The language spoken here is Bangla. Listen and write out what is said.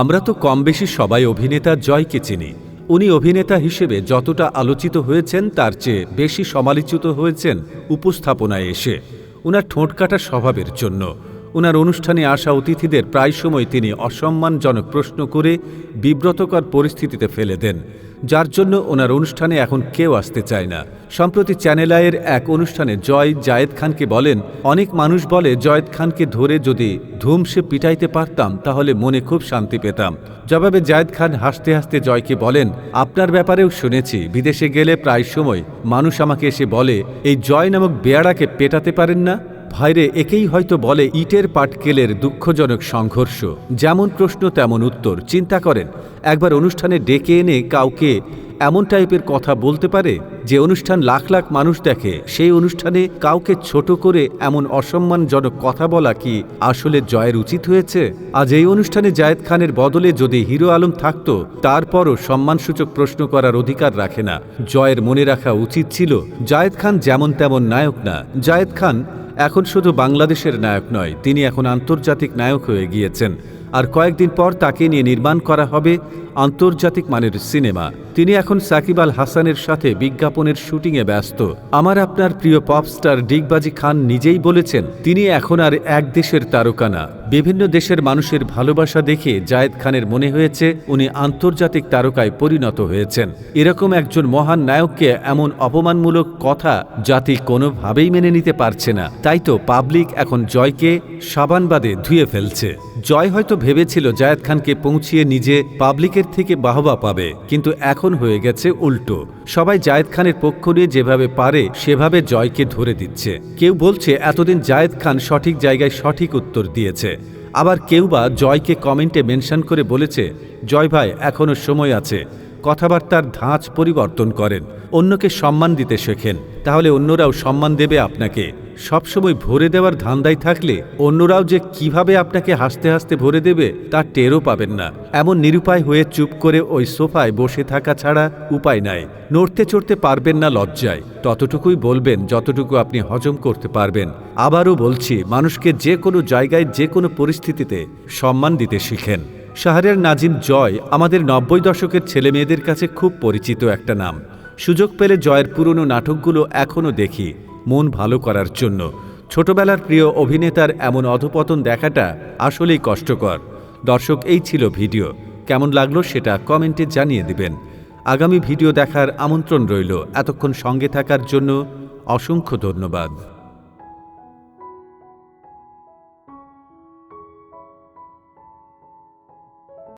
আমরা তো কম বেশি সবাই অভিনেতা জয়কে চিনি। উনি অভিনেতা হিসেবে যতটা আলোচিত হয়েছেন, তার চেয়ে বেশি সমালোচিত হয়েছেন উপস্থাপনায় এসে। উনার ঠোঁট কাটা স্বভাবের জন্য। উনার অনুষ্ঠানে আসা অতিথিদের প্রায় সময় তিনি অসম্মানজনক প্রশ্ন করে বিব্রতকর পরিস্থিতিতে ফেলে দেন, যার জন্য ওনার অনুষ্ঠানে এখন কেউ আসতে চায় না। সম্প্রতি চ্যানেল আয়ের এক অনুষ্ঠানে জয় জায়েদ খানকে বলেন, অনেক মানুষ বলে, জয়েদ খানকে ধরে যদি ধুমসে পিটাইতে পারতাম, তাহলে মনে খুব শান্তি পেতাম। জবাবে জায়েদ খান হাসতে হাসতে জয়কে বলেন, আপনার ব্যাপারেও শুনেছি, বিদেশে গেলে প্রায় সময় মানুষ আমাকে এসে বলে, এই জয় নামক বেয়াড়াকে পেটাতে পারেন না? ভাইরে একেই হয়তো বলে ইটের পাটকেলের দুঃখজনক সংঘর্ষ। যেমন প্রশ্ন, তেমন উত্তর। চিন্তা করেন, একবার অনুষ্ঠানে ডেকে এনে কাউকে এমন টাইপের কথা বলতে পারে যে অনুষ্ঠান লাখ লাখ মানুষ দেখে। সেই অনুষ্ঠানে কাউকে ছোট করে এমন অসম্মানজনক কথা বলা কি আসলে জয়ের উচিত হয়েছে? আজ এই অনুষ্ঠানে জায়েদ খানের বদলে যদি হিরো আলম থাকত, তারপরও সম্মানসূচক প্রশ্ন করার অধিকার রাখে না। জয়ের মনে রাখা উচিত ছিল, জায়েদ খান যেমন তেমন নায়ক না। জায়েদ খান এখন শুধু বাংলাদেশের নায়ক নয় তিনি এখন আন্তর্জাতিক নায়ক হয়ে গিয়েছেন। আর কয়েকদিন পর তাকে নিয়ে নির্মাণ করা হবে আন্তর্জাতিক মানের সিনেমা। তিনি এখন সাকিব আল হাসানের সাথে বিজ্ঞাপনের শুটিংয়ে ব্যস্ত। আমার আপনার প্রিয় পপস্টার ডিগবাজি খান নিজেই বলেছেন, তিনি এখন আর এক দেশের তারকা না। বিভিন্ন দেশের মানুষের ভালোবাসা দেখে জায়েদ খানের মনে হয়েছে, উনি আন্তর্জাতিক তারকায় পরিণত হয়েছেন। এরকম একজন মহান নায়ককে এমন অপমানমূলক কথা জাতি কোনোভাবেই মেনে নিতে পারছে না। তাই তো পাবলিক এখন জয়কে সাবানবাদে ধুয়ে ফেলছে। জয় হয়তো ভেবেছিল জায়েদ খানকে পৌঁছিয়ে নিজে পাবলিকের থেকে বাহবা পাবে, কিন্তু এখন হয়ে গেছে উল্টো। সবাই জায়েদ খানের পক্ষ নিয়ে যেভাবে পারে, সেভাবে জয়কে ধরে দিচ্ছে। কেউ বলছে, এতদিন জায়েদ খান সঠিক জায়গায় সঠিক উত্তর দিয়েছে। আবার কেউ বা জয়কে কমেন্টে মেনশন করে বলেছে, জয় ভাই এখনও সময় আছে। কথাবার্তার ধাঁচ পরিবর্তন করেন। অন্যকে সম্মান দিতে শেখেন। তাহলে অন্যরাও সম্মান দেবে আপনাকে। সবসময় ভরে দেওয়ার ধান্দায় থাকলে অন্যরাও যে কীভাবে আপনাকে হাসতে হাসতে ভরে দেবে, তা টেরও পাবেন না। এমন নিরুপায় হয়ে চুপ করে ওই সোফায় বসে থাকা ছাড়া উপায় নাই। নড়তে চড়তে পারবেন না লজ্জায়। ততটুকুই বলবেন যতটুকু আপনি হজম করতে পারবেন। আবারও বলছি, মানুষকে যে কোনো জায়গায়, যে কোনো পরিস্থিতিতে সম্মান দিতে শিখেন। শাহরের নাজিম জয় আমাদের নব্বই দশকের ছেলেমেয়েদের কাছে খুব পরিচিত একটা নাম। সুযোগ পেলে জয়ের পুরনো নাটকগুলো এখনও দেখি। মন ভালো করার জন্য। ছোটবেলার প্রিয় অভিনেতার এমন অধপতন দেখাটা আসলেই কষ্টকর। দর্শক, এই ছিল ভিডিও। কেমন লাগল সেটা কমেন্টে জানিয়ে দিবেন। আগামী ভিডিও দেখার আমন্ত্রণ রইল। এতক্ষণ সঙ্গে থাকার জন্য অসংখ্য ধন্যবাদ।